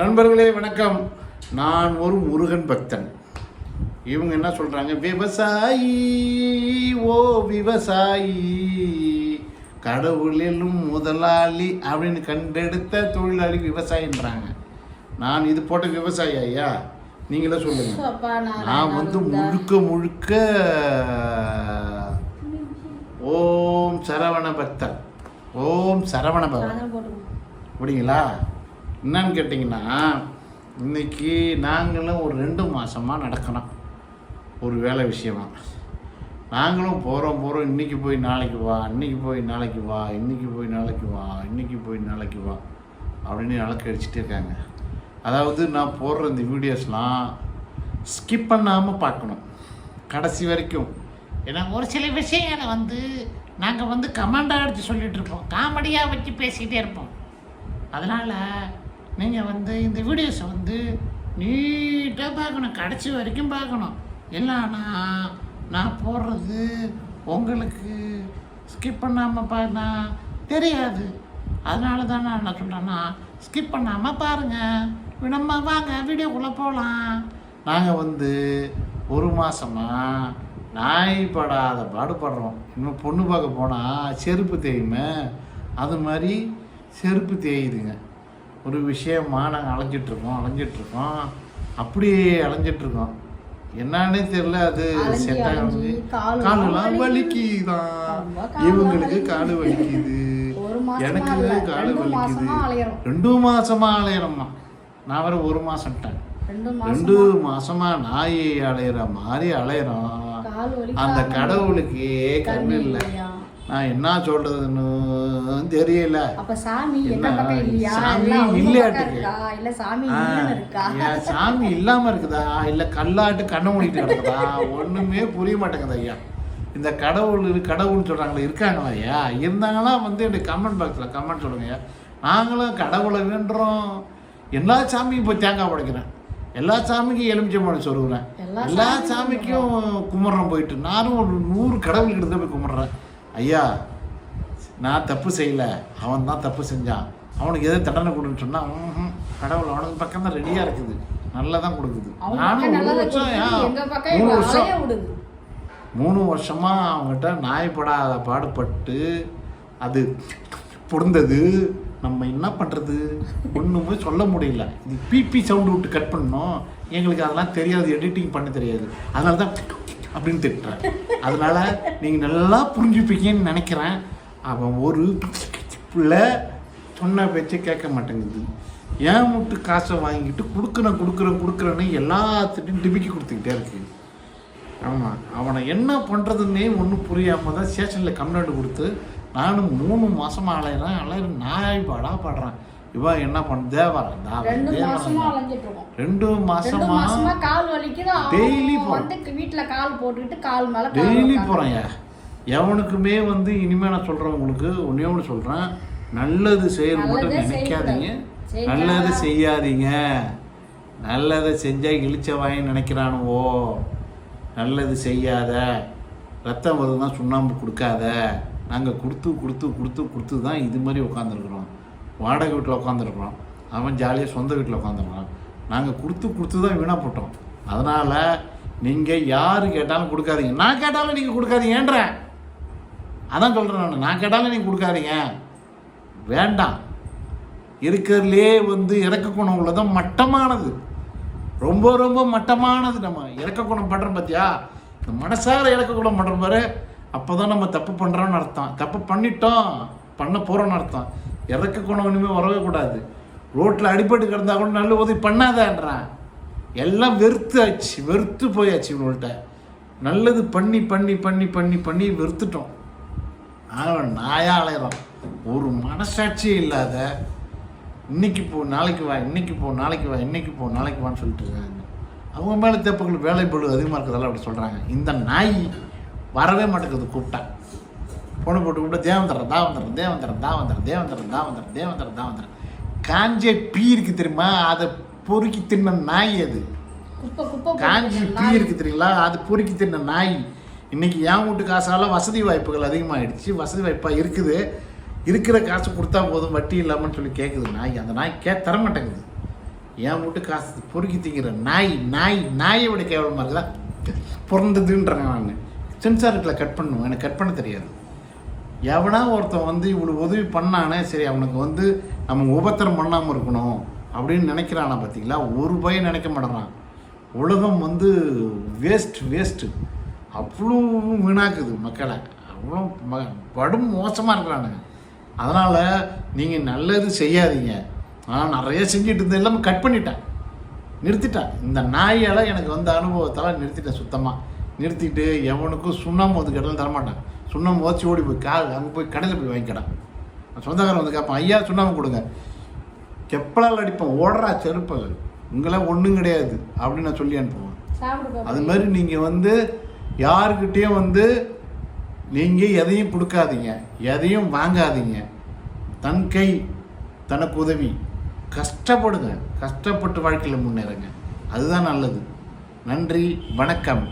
நண்பர்களே வணக்கம். நான் ஒரு முருகன் பக்தன். இவங்க என்ன சொல்றாங்க? விவசாயி ஓ விவசாயி கடவுளிலும் முதலாளி அப்படின்னு கண்டெடுத்த தொழிலாளி விவசாயின்றாங்க. நான் இது போட்ட விவசாயி ஐயா. நீங்களே சொல்லுங்க. நான் வந்து முழுக்க முழுக்க ஓம் சரவண பக்தர் ஓம் சரவண போட்டு அப்படிங்களா? என்னன்னு கேட்டிங்கன்னா இன்றைக்கி நாங்களும் ஒரு ரெண்டு மாதமாக நடக்கணும். ஒரு வேலை விஷயமா. நாங்களும் போகிறோம் போகிறோம் இன்றைக்கி போய் நாளைக்கு வா இன்றைக்கி போய் நாளைக்கு வா இன்றைக்கி போய் நாளைக்கு வா இன்றைக்கி போய் நாளைக்கு வா அப்படின்னு நாளைக்கு அடிச்சுட்டே இருக்காங்க. அதாவது நான் போடுற இந்த வீடியோஸ்லாம் ஸ்கிப் பண்ணாமல் பார்க்கணும். கடைசி வரைக்கும். ஏன்னா ஒரு சில விஷயங்களை வந்து நாங்கள் வந்து கமாண்டாக அடித்து சொல்லிகிட்ருப்போம் இருப்போம். காமெடியாக வச்சு பேசிக்கிட்டே இருப்போம். அதனால் நீங்கள் வந்து இந்த வீடியோஸை வந்து நீட்டாக பார்க்கணும். கடைசி வரைக்கும் பார்க்கணும். இல்லைன்னா நான் போடுறது உங்களுக்கு ஸ்கிப் பண்ணாமல் பார்த்தா தெரியாது. அதனால தான் நான் என்ன சொல்கிறேன்னா ஸ்கிப் பண்ணாமல் பாருங்கள் நம்ம வாங்க வீடியோக்குள்ளே போகலாம் நாங்கள் வந்து ஒரு மாதமாக நாய் படாத பாடுபடுறோம். இன்னும் பொண்ணு பார்க்க போனால் செருப்பு தேயுமே? அது மாதிரி செருப்பு தேயுதுங்க. ஒரு விஷயமா நாங்கள் அலைஞ்சிட்ருக்கோம் அலைஞ்சிட்ருக்கோம். அப்படியே அலைஞ்சிட்ருக்கோம். என்னன்னே தெரியல அது செட் ஆகுது காலெல்லாம் காலெல்லாம் வலிக்குது. வலிக்குதான் இவங்களுக்கு. காலு வலிக்குது. எனக்கு ரெண்டு வலிக்குது. ரெண்டு மாசமா அலையறம்மா. நான் வேற ஒரு மாசம்ட்டேன். ரெண்டு மாசம்? நாய் அலையிற மாதிரி அலையறோம். அந்த கடவுளுக்கே கண்ணு இல்லை. நான் என்ன சொல்றதுன்னு தெரியல. அப்ப சாமி என்ன, சாமி இல்ல அவங்க இல்லையாட்டுக்கு. பக்கம் இருக்கா? இல்ல சாமி சாமி இல்லாம இருக்குதா? இல்ல கல்லாட்டு கண்ணை மூடிட்டு கிடக்குதா? ஒண்ணுமே புரிய மாட்டேங்குது ஐயா. இந்த கடவுள் கடவுள்னு சொல்றாங்களே இருக்காங்களா ஐயா? இருந்தாங்கன்னா வந்து எனக்கு கமெண்ட் பாக்ஸ்ல கமெண்ட் சொல்லுங்க ஐயா. நாங்களும் கடவுளை வேண்டுறோம். எல்லா சாமியும் போய் தேங்காய் உடைக்கிறேன். எல்லா சாமிக்கும் எலுமிச்சம்பழம் சொல்லுவேன் எல்லா சாமிக்கும் கும்பிட்றேன் போயிட்டு நானும் ஒரு நூறு கடவுள் கிட்ட போய் கும்பிட்றேன் ஐயா நான் தப்பு செய்யல. அவன் தான் தப்பு செஞ்சான். அவனுக்கு எதை தண்டனை கொடுன்னு சொன்னா ம்ஹும், கடவுள் அவனுக்கு பக்கம் தான் ரெடியா இருக்குது. நல்லா தான் கொடுக்குது நானும் நல்லதை வருஷம் மூணு வருஷம். மூணு வருஷமா அவங்ககிட்ட நாய்ப்படாத பாடுபட்டு அது பொருந்தது. நம்ம என்ன பண்றது? ஒண்ணுமே சொல்ல முடியல. இது பிபி சவுண்டு விட்டு கட் பண்ணோம் எங்களுக்கு அதெல்லாம் தெரியாது எடிட்டிங் பண்ண தெரியாது. அதனால தான் அப்படின்னு திட்டுறேன். அதனால் நீங்கள் நல்லா புரிஞ்சுப்பீங்கன்னு நினைக்கிறேன். அவன் ஒரு பிள்ளை சொன்ன பேச்சை கேட்க மாட்டேங்குது. ஏன் மட்டும் காசை வாங்கிட்டு கொடுக்குறேன் கொடுக்குறேன் கொடுக்குறேன்னு எல்லாத்துட்டையும் டிபிக்கி கொடுத்துக்கிட்டே இருக்கு. ஆமாம் அவனை என்ன பண்ணுறதுன்னே ஒன்றும் புரியாமல் தான் ஸ்டேஷனில் கம்ப்ளைண்ட் கொடுத்து நானும் மூணு மாதமாக அலையிறேன் அலையிற நாய் பாடா பாடுறேன். இவன் என்ன பண்ண மாசமா தான். ரெண்டு மாசமா? கால் வலிக்குது. போறோம். வந்து வீட்டுல கால் போட்டுக்கிட்டு கால் மேல டெய்லி. போகிறேன் எவனுக்குமே வந்து இனிமே நான் சொல்கிறவங்களுக்கு ஒன்றே ஒன்று சொல்கிறேன் நல்லது செய்யணும் மட்டும் நினைக்காதீங்க. நல்லது செய்யாதீங்க. நல்லதை செஞ்சால் இழிச்சவாயின்னு நினைக்கிறானுவோ. நல்லது செய்யாத. ரத்தம் வருதுன்னா சுண்ணாம்பு கொடுக்காத. நாங்கள் கொடுத்து கொடுத்து கொடுத்து கொடுத்து தான் இது மாதிரி உட்காந்துருக்குறோம் வாடகை வீட்டில் உட்காந்துருக்குறோம் அவன் ஜாலியாக சொந்த வீட்டில் உட்காந்துருக்கான் நாங்கள் கொடுத்து கொடுத்து தான் வீணாக போட்டோம். அதனால் நீங்கள் யார் கேட்டாலும் கொடுக்காதீங்க. நான் கேட்டாலும் நீங்கள் கொடுக்காதீங்கன்றேன். அதான் சொல்கிறேன் நான். நான் கேட்டாலும் நீங்கள் கொடுக்காதீங்க. வேண்டாம். இருக்கிறதுலே வந்து இறக்க குணம் உள்ளதான் மட்டமானது. ரொம்ப ரொம்ப மட்டமானது நம்ம. இறக்க குணம் பண்ணுறோம் பார்த்தியா இந்த மனசார இறக்க குணம் பண்ணுற பாரு. அப்போ தான் நம்ம தப்பு பண்ணுறோன்னு அர்த்தம். தப்பு பண்ணிட்டோம். பண்ண போகிறோன்னு அர்த்தம். இறக்க குணம் இனிமேல் வரவே கூடாது ரோட்டில் அடிபட்டு கிடந்தா கூட நல்ல உதவி பண்ணாதேன்றான். எல்லாம் வெறுத்து ஆச்சு வெறுத்து போயாச்சு இவங்கள்ட்ட நல்லது பண்ணி பண்ணி பண்ணி பண்ணி பண்ணி வெறுத்துட்டோம். அவன் நாயா அலையிறான் ஒரு மனசாட்சியே இல்லாத இன்னைக்கு போ நாளைக்கு வா இன்னைக்கு போ நாளைக்கு வா இன்னைக்கு போ நாளைக்கு வான்னு சொல்லிட்டு இருக்காங்க. அவங்க மேலே தப்புகள் வேலை அதிகமாக இருக்கிறதால அப்படி சொல்கிறாங்க இந்த நாய் வரவே மாட்டேங்குது கூப்பிட்டா. பொண்ணு போட்டு கூப்பிட்டு தேவந்தரம் தாவந்தரம் தேவந்தரம் தாவந்தரம் தேவந்தரம் தாவந்தரம் தேவந்தரம் தாவந்தரம் காஞ்ச பீ இருக்கு தெரியுமா? அதை பொறுக்கி தின்ன நாய் அது. காஞ்சி பீ இருக்கு தெரியுங்களா? அது பொறுக்கி தின்ன நாய். இன்னைக்கு என் வீட்டு காசால வசதி வாய்ப்புகள் அதிகமாகிடுச்சு வசதி வாய்ப்பாக இருக்குது. இருக்கிற காசு கொடுத்தா போதும். வட்டி இல்லாமன்னு சொல்லி கேட்குது நாய். அந்த நாய் கே தர மாட்டேங்குது. என் வீட்டு காசு பொறுக்கி திங்கிற நாய் நாய் நாயை விட கேவலமாக இருக்குதா? பிறந்ததுன்றேன் நான். சென்சாருக்குள்ள கட் பண்ணுவேன் எனக்கு கட் பண்ண தெரியாது. எவனா ஒருத்தன் வந்து இவ்வளோ உதவி பண்ணானே சரி அவனுக்கு வந்து நம்ம உபத்திரம் பண்ணாமல் இருக்கணும் அப்படின்னு நினைக்கிறானா பார்த்தீங்களா ஒரு பயம் நினைக்க மாட்டேறான். உலகம் வந்து வேஸ்ட் வேஸ்ட்டு அவ்வளோ வீணாக்குது மக்களை. அவ்வளோ ம படும் மோசமாக இருக்கிறானுங்க. அதனால் நீங்கள் நல்லது செய்யாதீங்க. நான் நிறைய செஞ்சுட்டு இருந்த எல்லாமே கட் பண்ணிட்டேன். நிறுத்திட்டேன். இந்த நாயால் எனக்கு வந்த அனுபவத்தால் நிறுத்திட்டேன் சுத்தமாக நிறுத்திட்டு எவனுக்கும் சுண்ணாம்பு வந்து தரமாட்டேன். சுண்ணாம்பு வச்சு ஓடி போய் கா அங்கே போய் கடையில் போய் வாங்கிக்கிட்டேன் சொந்தக்காரன் வந்து கேட்பான் ஐயா சுண்ணாம்பு கொடுங்க. செப்பலால் அடிப்பேன் ஓடுறா செருப்பு. உங்களே ஒன்றும் கிடையாது அப்படின்னு நான் சொல்லி அனுப்புவேன். அது மாதிரி நீங்கள் வந்து யாருக்கிட்டேயும் வந்து நீங்கள் எதையும் கொடுக்காதீங்க எதையும் வாங்காதீங்க. தன் கை தனக்கு உதவி. கஷ்டப்படுங்க கஷ்டப்பட்டு வாழ்க்கையில் முன்னேறுங்க. அதுதான் நல்லது. நன்றி வணக்கம்.